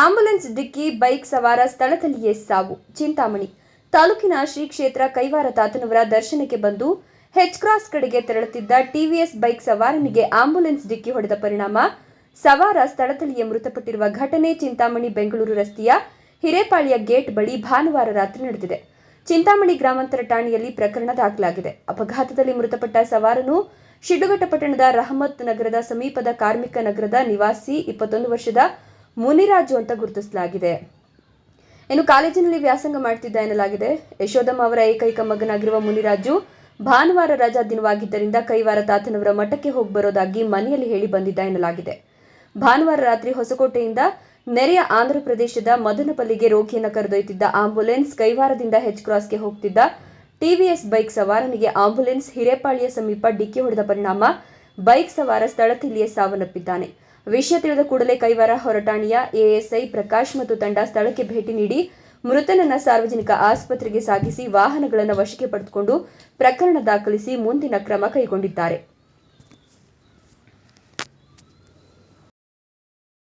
Ambulance ಡಿಕ್ಕಿ, bike ಸವಾರ ಸ್ಥಳದಲ್ಲಿಯೇ ಸಾವು. ಚಿಂತಾಮಣಿ. ತಾಲೂಕಿನ ಶ್ರೀ ಕ್ಷೇತ್ರ ಕೈವಾರ ತಾತನವರ ದರ್ಶನಕ್ಕೆ ಬಂದು ಹೆಚ್ ಕ್ರಾಸ್ ಕಡೆಗೆ ತೆರಳುತ್ತಿದ್ದ ಟಿವಿಎಸ್ ಬೈಕ್ ಸವಾರನಿಗೆ ಆಂಬ್ಯುಲೆನ್ಸ್ ಡಿಕ್ಕಿ ಹೊಡೆದ ಪರಿಣಾಮ. ಸವಾರ ಸ್ಥಳದಲ್ಲಿಯೇ ಮೃತಪಟ್ಟಿರುವ ಘಟನೆ ಚಿಂತಾಮಣಿ ಬೆಂಗಳೂರು ರಸ್ತೆಯ ಹಿರೇಪಾಳ್ಯ ಗೇಟ್ ಬಳಿ ಭಾನುವಾರ ರಾತ್ರಿ ನಡೆದಿದೆ. ಚಿಂತಾಮಣಿ ಗ್ರಾಮಾಂತರ ಠಾಣೆಯಲ್ಲಿ ಪ್ರಕರಣ ದಾಖಲಾಗಿದೆ. ಅಪಘಾತದಲ್ಲಿ ಮೃತಪಟ್ಟ ಸವಾರನು ಶಿಡ್ಡುಘಟ್ಟ ರಹಮತ್ ನಗರದ ಸಮೀಪದ ಕಾರ್ಮಿಕ ನಗರದ ನಿವಾಸಿ, ಇಪ್ಪತ್ತೊಂದು ವರ್ಷದ ಮುನಿರಾಜು ಅಂತ ಗುರುತಿಸಲಾಗಿದೆ. ಇನ್ನು ಕಾಲೇಜಿನಲ್ಲಿ ವ್ಯಾಸಂಗ ಮಾಡ್ತಿದ್ದ ಎನ್ನಲಾಗಿದೆ. ಯಶೋಧಮ್ಮ ಅವರ ಏಕೈಕ ಮಗನಾಗಿರುವ ಮುನಿರಾಜು ಭಾನುವಾರ ರಜಾ ದಿನವಾಗಿದ್ದರಿಂದ ಕೈವಾರ ತಾತನವರ ಮಠಕ್ಕೆ ಹೋಗಿ ಬರೋದಾಗಿ ಮನೆಯಲ್ಲಿ ಹೇಳಿ ಬಂದಿದ್ದ ಎನ್ನಲಾಗಿದೆ. ಭಾನುವಾರ ರಾತ್ರಿ ಹೊಸಕೋಟೆಯಿಂದ ನೆರೆಯ ಆಂಧ್ರ ಪ್ರದೇಶದ ಮದನಪಲ್ಲಿಗೆ ರೋಗಿಯನ್ನು ಕರೆದೊಯ್ತಿದ್ದ ಆಂಬ್ಯುಲೆನ್ಸ್ ಕೈವಾರದಿಂದ ಹೆಚ್ ಕ್ರಾಸ್ಗೆ ಹೋಗ್ತಿದ್ದ ಟಿವಿಎಸ್ ಬೈಕ್ ಸವಾರನಿಗೆ ಆಂಬ್ಯುಲೆನ್ಸ್ ಹಿರೇಪಾಳಿಯ ಸಮೀಪ ಡಿಕ್ಕಿ ಹೊಡೆದ ಪರಿಣಾಮ ಬೈಕ್ ಸವಾರ ಸ್ಥಳದಲ್ಲಿಯೇ ಸಾವನ್ನಪ್ಪಿದ್ದಾನೆ. ವಿಷಯ ತಿಳಿದ ಕೂಡಲೇ ಕೈವಾರ ಹೊರಟಾಣಿಯ ಎಎಸ್ಐ ಪ್ರಕಾಶ್ ಮತ್ತು ತಂಡ ಸ್ಥಳಕ್ಕೆ ಭೇಟಿ ನೀಡಿ ಮೃತನನ್ನ ಸಾರ್ವಜನಿಕ ಆಸ್ಪತ್ರೆಗೆ ಸಾಗಿಸಿ ವಾಹನಗಳನ್ನು ವಶಕ್ಕೆ ಪಡೆದುಕೊಂಡು ಪ್ರಕರಣ ದಾಖಲಿಸಿ ಮುಂದಿನ ಕ್ರಮ ಕೈಗೊಂಡಿದ್ದಾರೆ.